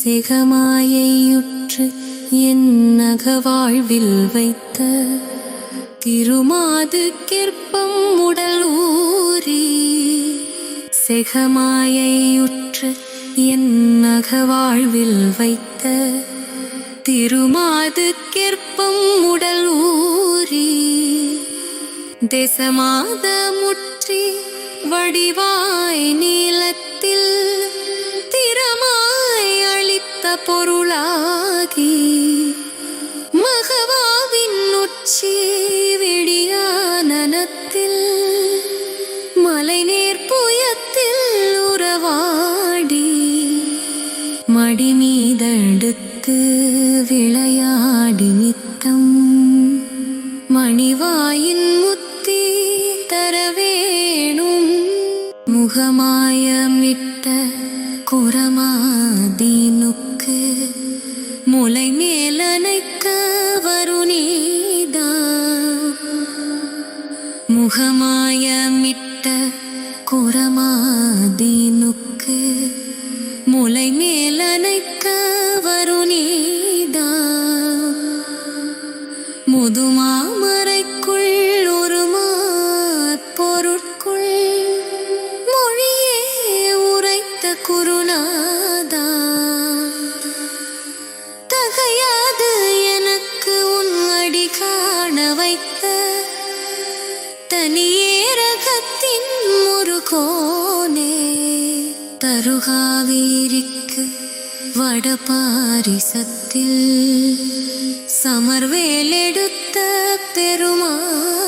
சிகமாயையுற்று என் நகவாழ்வில் வைத்த திருமாது கிற்பம் உடல் ஊறி செகமாயையுற்று என் நகவாழ்வில் வைத்த திருமாது கிற்பம் உடல் ஊறி தேசமாத முற்றி வடிவாய் நீ பொருளாகி மகவாவின் உச்சி விடியானனத்தில் மலைநேர் புயத்தில் உறவாடி மடி மீதெடுத்து விளையாடி நித்தம் மணிவாயின் முத்தி தரவேணும் முகமாயமிட்ட குரமாதீனுக்கு முலை மேலனைக்க வருணீதா முகமாயமிட்ட குரமாதீனுக்கு முலை மேலனைக்க வருணீதா முதுமாமரைக்குள் ஒரு மாற்பொருட்குள் மொழியே உரைத்த குருநாதா? காண வைத்த தனியேரகத்தின் ஒரு கோனே தருகாவீரிக்கு வடபாரிசத்தில் சமர்வேலெடுத்த பெருமாளே